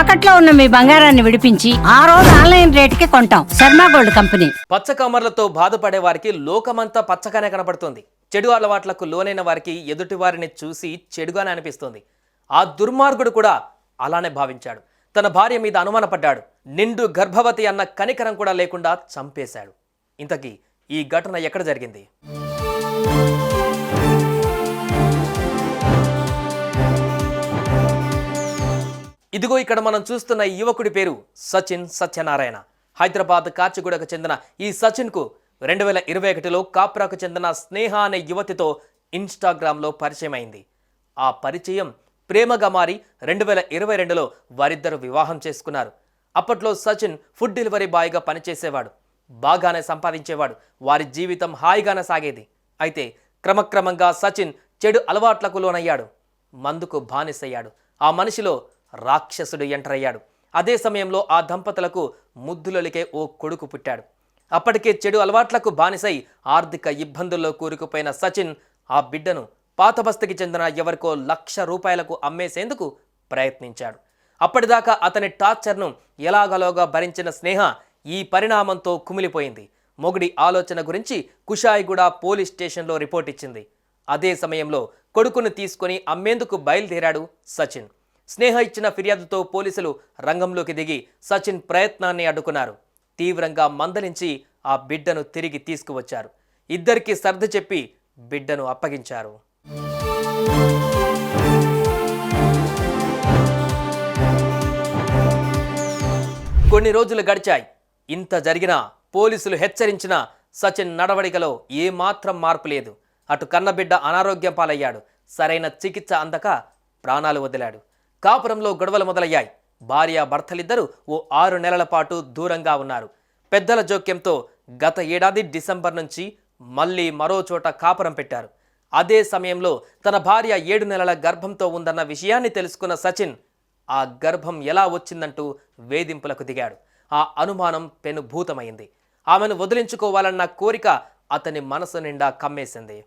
తాకట్లో ఉన్న మీ బంగారాన్ని విడిపించి ఆ రోజు ఆన్లైన్ రేటుకి కొంటాం. Sharma gold company. పచ్చ కామర్లతో బాధపడే వారికి లోకమంతా పచ్చగానే కనపడుతుంది. చెడు అలవాట్లకు లోనైన వారికి ఎదుటి వారిని చూసి చెడుగానే అనిపిస్తుంది. ఆ దుర్మార్గుడు కూడా అలానే భావించాడు. తన భార్య మీద అనుమానపడ్డాడు. నిండు గర్భవతి అన్న కనికరం కూడా లేకుండా చంపేశాడు. ఇంతకీ ఈ ఘటన ఎక్కడ జరిగింది? ఇదిగో ఇక్కడ మనం చూస్తున్న ఈ యువకుడి పేరు సచిన్ సత్యనారాయణ. హైదరాబాద్ కాచిగూడకు చెందిన ఈ సచిన్కు రెండు వేల ఇరవై ఒకటిలో కాప్రాకు చెందిన స్నేహ అనే యువతితో ఇన్స్టాగ్రామ్లో పరిచయం అయింది ఆ పరిచయం ప్రేమగా మారి రెండు వేల ఇరవై రెండులో వారిద్దరు వివాహం చేసుకున్నారు. అప్పట్లో సచిన్ ఫుడ్ డెలివరీ బాయ్గా పనిచేసేవాడు. బాగానే సంపాదించేవాడు. వారి జీవితం హాయిగానే సాగేది. అయితే క్రమక్రమంగా సచిన్ చెడు అలవాట్లకు లోనయ్యాడు. మందుకు బానిసయ్యాడు. ఆ మనిషిలో రాక్షసుడు ఎంటర్ అయ్యాడు. అదే సమయంలో ఆ దంపతులకు ముద్దులొలికే ఓ కొడుకు పుట్టాడు. అప్పటికే చెడు అలవాట్లకు బానిసై ఆర్థిక ఇబ్బందుల్లో కూరుకుపోయిన సచిన్ ఆ బిడ్డను పాతబస్తికి చెందిన ఎవరికో లక్ష రూపాయలకు అమ్మేసేందుకు ప్రయత్నించాడు. అప్పటిదాకా అతని టార్చర్ను ఎలాగలోగా భరించిన స్నేహ ఈ పరిణామంతో కుమిలిపోయింది. మొగుడి ఆలోచన గురించి కుషాయిగూడ పోలీస్ స్టేషన్లో రిపోర్ట్ ఇచ్చింది అదే సమయంలో కొడుకును తీసుకొని అమ్మేందుకు బయలుదేరాడు సచిన్. స్నేహ ఇచ్చిన ఫిర్యాదుతో పోలీసులు రంగంలోకి దిగి సచిన్ ప్రయత్నాన్ని అడ్డుకున్నారు. తీవ్రంగా మందలించి ఆ బిడ్డను తిరిగి తీసుకువచ్చారు. ఇద్దరికీ సర్ది చెప్పి బిడ్డను అప్పగించారు. కొన్ని రోజులు గడిచాయి. ఇంత జరిగినా పోలీసులు హెచ్చరించినా సచిన్ నడవడికలో ఏమాత్రం మార్పు లేదు. అటు కన్నబిడ్డ అనారోగ్యం పాలయ్యాడు. సరైన చికిత్స అందక ప్రాణాలు వదిలాడు. కాపురంలో గొడవలు మొదలయ్యాయి. భార్య భర్తలిద్దరూ ఓ ఆరు నెలల పాటు దూరంగా ఉన్నారు. పెద్దల జోక్యంతో గత ఏడాది డిసెంబర్ నుంచి మళ్ళీ మరో చోట కాపురం పెట్టారు. అదే సమయంలో తన భార్య ఏడు నెలల గర్భంతో ఉందన్న విషయాన్ని తెలుసుకున్న సచిన్ ఆ గర్భం ఎలా వచ్చిందంటూ వేధింపులకు దిగాడు. ఆ అనుమానం పెనుభూతమైంది ఆమెను వదిలించుకోవాలన్న కోరిక అతని మనసు నిండా కమ్మేసింది.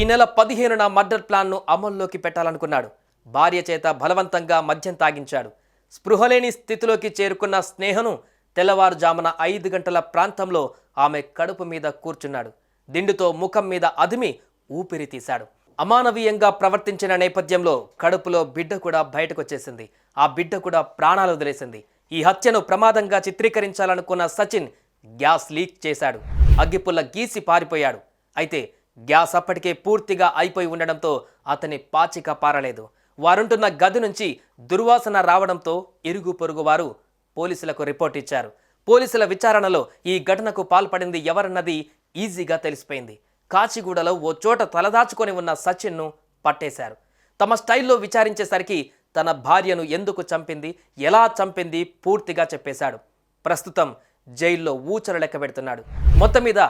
ఈ నెల పదిహేనున మర్డర్ ప్లాన్ను అమల్లోకి పెట్టాలనుకున్నాడు. భార్య చేత బలవంతంగా మద్యం తాగించాడు. స్పృహలేని స్థితిలోకి చేరుకున్న స్నేహను తెల్లవారుజామున ఐదు గంటల ప్రాంతంలో ఆమె కడుపు మీద కూర్చున్నాడు. దిండుతో ముఖం మీద అదిమి ఊపిరి తీశాడు. అమానవీయంగా ప్రవర్తించిన నేపథ్యంలో కడుపులో బిడ్డ కూడా బయటకొచ్చేసింది. ఆ బిడ్డ కూడా ప్రాణాలు వదిలేసింది. ఈ హత్యను ప్రమాదంగా చిత్రీకరించాలనుకున్న సచిన్ గ్యాస్ లీక్ చేశాడు. అగ్గిపుల్ల గీసి పారిపోయాడు. అయితే గ్యాస్ అప్పటికే పూర్తిగా అయిపోయి ఉండడంతో అతని పాచిక పారలేదు. వారుంటున్న గది నుంచి దుర్వాసన రావడంతో ఇరుగు పొరుగు వారు పోలీసులకు రిపోర్ట్ ఇచ్చారు. పోలీసుల విచారణలో ఈ ఘటనకు పాల్పడింది ఎవరన్నది ఈజీగా తెలిసిపోయింది. కాచిగూడలో ఓ చోట తలదాచుకొని ఉన్న సచిన్ను పట్టేశారు. తమ స్టైల్లో విచారించేసరికి తన భార్యను ఎందుకు చంపింది ఎలా చంపింది పూర్తిగా చెప్పేశాడు. ప్రస్తుతం జైల్లో ఊచలు లెక్క పెడుతున్నాడు మొత్తం మీద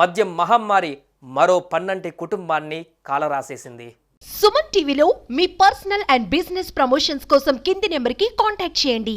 మద్యం మహమ్మారి మరో పన్నంటి కుటుంబాన్ని కాలరాసేసింది. సుమన్ టీవీలో మీ పర్సనల్ అండ్ బిజినెస్ ప్రమోషన్స్ కోసం కింది నెంబర్కి కాంటాక్ట్ చేయండి.